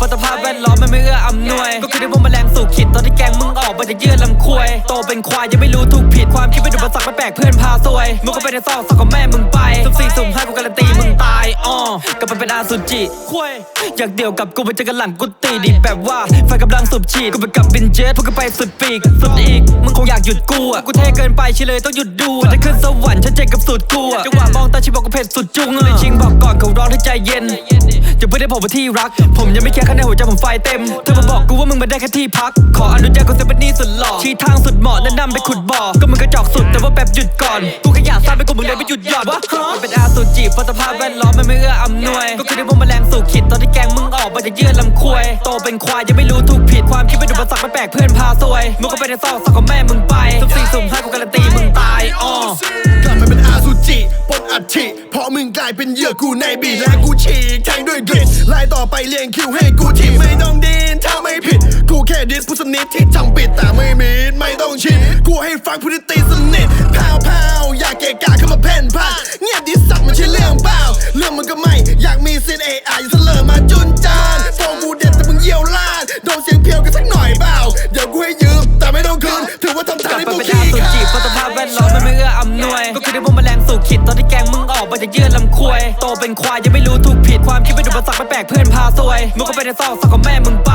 ปตภาพแวดล้อมมันไม่เอื้ออำนวย ก็คือได้พวกแมลงสู่ขิดตอนที่แกงมึงออกมาจากเยื่อลำควยโตเป็นควายยังไม่รู้ถูกผิดความคิดเป็นอุปสรรคไม่แปลกเพื่อนพาซวยมึงก็ไปในซอกสักกับแม่มึงไปสุ่มสี่สุ่มห้ากูการันตีมึงตายอ้อก็มันเป็นอาสุจิควยอยากเดี่ยวกับกูไปเจอกันหลังกุฏิดิแบบว่าไฟกำลังสูบฉีดกูไปกับวินเจ็ตพวกก็ไปสุดปีกสุดอีกมึงคงอยากหยุดกูอะกูเท่เกินไปชิเลยต้องหยุดดูจะขึ้นสวรรค์ฉันเจกับสุดกูอะจังหวะมองตาชิบอกกูเผ็ดสุดจุงเลยชิงบอกก่อนเขาร้องให้ใจเย็น อย่าเพิ่งได้ผมว่าที่รัก ผมยังไม่แค่ข้างในหัวใจผมไฟเต็ม เธอมาบอกกูว่ามึงมาได้แค่ที่พัก ขออนุญาตกูเซเป็นนี่สุดหล่อชี้ทางสุดเหมาะแนะนำไปขุดบ่อ ก็มึงกระจอกสุดแต่ว่าแบบหยุดก่อน กูขยะซ่านไปกูมึงเลยไม่หยุดหย่อนวะมันเป็นอาสุจิเพราะสภาพแวดล้อมมันไม่เอื้ออำนวย ก็คือได้พวกแมลงสู่ขิดตอนที่แกงมึงออกมาจากเยื่อลำควย โตเป็นควายยังไม่รู้ถูกผิดความคิดเป็นอุปสรรคไม่แปลกเพื่อนพาซวยมึงก็ไปในซอกสักของแม่มึงไปสุ่มสี่สุ่มห้า อัฐิเพราะมึงกลายเป็นเหยื่อกูในบีและกูฉีกแทงด้วยกริดไล่ต่อไปเลียงคิวให้กูทีไม่ต้องดินถ้าไม่ผิด กูแค่ดิสผู้สนิทที่ทำปิดแต่ไม่มีดไม่ต้องชินกูให้ฟังผู้ที่ตีส ตอนที่แกงมึงออกมาจากเยื่อลำควย โตเป็นควายยังไม่รู้ถูกผิดความคิดเป็นอุปสรรคไม่แปลกเพื่อนพาซวยมึงก็ไปในซอกซอกของแม่มึงไป